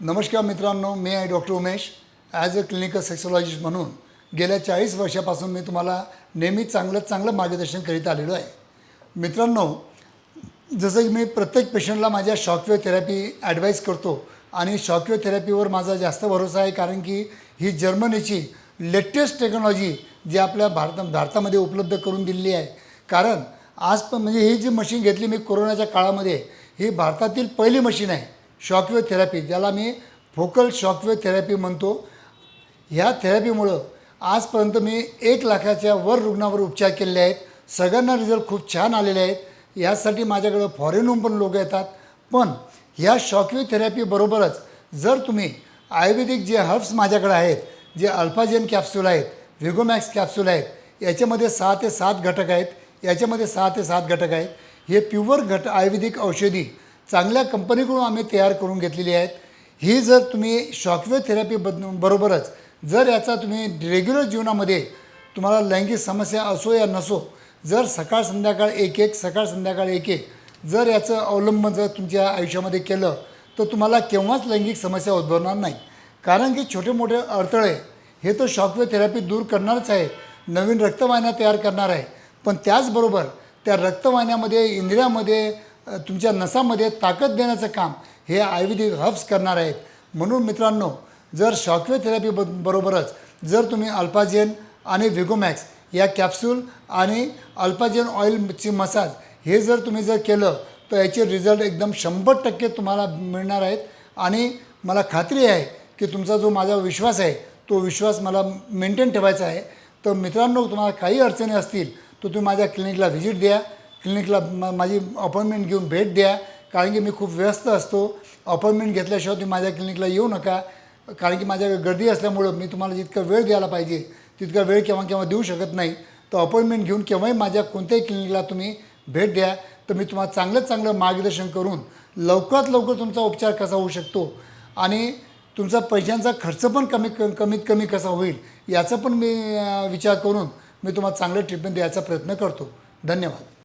नमस्कार मित्रांनो मी आहे doctor Umesh. As a clinical sexologist म्हणून गेल्या चाळीस वर्षापासून मी तुम्हाला नेहमी चांगलं चांगलं मार्गदर्शन करीत आलेलो आहे. मित्रांनो जसं की मी प्रत्येक पेशंटला माझ्या शॉकवेव थेरपी ॲडवाईस करतो आणि शॉकवेव थेरपीवर माझा जास्त भरोसा आहे कारण की ही जर्मनीची लेटेस्ट टेक्नॉलॉजी जी आपल्या भारता भारतामध्ये उपलब्ध करून दिलेली आहे. कारण आज पण म्हणजे ही जी मशीन घेतली मी कोरोनाच्या काळामध्ये ही भारतातील पहिली मशीन आहे. शॉकवेव थेरपी ज्याला मी फोकल शॉकवेव थेरपी म्हणतो ह्या थेरपीमुळं आजपर्यंत मी एक लाखाच्या वर रुग्णावर उपचार केलेले आहेत. सगळ्यांना रिझल्ट खूप छान आलेले आहेत. यासाठी माझ्याकडं फॉरेनहून पण लोक येतात. पण ह्या शॉकवेव थेरपीबरोबरच जर तुम्ही आयुर्वेदिक जे हर्ब्स माझ्याकडे आहेत जे अल्फाजेन कॅप्सूल आहेत व्हिगोमॅक्स कॅप्सूल आहेत याच्यामध्ये सहा ते सात घटक आहेत. याच्यामध्ये सहा ते सात घटक आहेत. हे प्युअर घट आयुर्वेदिक औषधी चांगल्या कंपनीकडून आम्ही तयार करून घेतलेली आहेत. ही जर तुम्ही शॉकवेव थेरपी बद बरोबरच जर याचा तुम्ही रेग्युलर जीवनामध्ये तुम्हाला लैंगिक समस्या असो या नसो जर सकाळ संध्याकाळ एक एक सकाळ संध्याकाळ एक एक जर याचं अवलंबन जर तुमच्या आयुष्यामध्ये केलं तर तुम्हाला केव्हाच लैंगिक समस्या उद्भवणार नाही. कारण की छोटे मोठे अडथळे हे तर शॉकवे थेरपी दूर करणारच आहे. नवीन रक्तवाहिन्या तयार करणार आहे. पण त्याचबरोबर त्या रक्तवाहिन्यामध्ये इंद्रियामध्ये तुमच्या नसामध्ये ताकद देण्याचं काम हे आयुर्वेदिक हर्ब्स करणार आहेत. म्हणून मित्रांनो जर शॉकवेव थेरपी ब बरोबरच जर तुम्ही अल्पाजेन आणि व्हिगोमॅक्स या कॅप्सूल आणि अल्पाजेन ऑइलची मसाज हे जर तुम्ही जर केलं तर याचे रिझल्ट एकदम शंभर टक्के तुम्हाला मिळणार आहेत. आणि मला खात्री आहे की तुमचा जो माझा विश्वास आहे तो विश्वास मला मेंटेन ठेवायचा आहे. तर मित्रांनो तुम्हाला काही अडचणी असतील तर तुम्ही माझ्या क्लिनिकला व्हिजिट द्या. क्लिनिकला म माझी अपॉइंटमेंट घेऊन भेट द्या. कारण की मी खूप व्यस्त असतो. अपॉइंटमेंट घेतल्याशिवाय तुम्ही माझ्या क्लिनिकला येऊ नका. कारण की माझ्या गर्दी असल्यामुळं मी तुम्हाला जितका वेळ द्यायला पाहिजे तितका वेळ केव्हा केव्हा देऊ शकत नाही. तर अपॉइंटमेंट घेऊन केव्हाही माझ्या कोणत्याही क्लिनिकला तुम्ही भेट द्या. तर मी तुम्हाला चांगलं चांगलं मार्गदर्शन करून लवकरात लवकर तुमचा उपचार कसा होऊ शकतो आणि तुमचा पैशांचा खर्च पण कमी क कमीत कमी कसा होईल याचा पण मी विचार करून मी तुम्हाला चांगलं ट्रीटमेंट द्यायचा प्रयत्न करतो. धन्यवाद.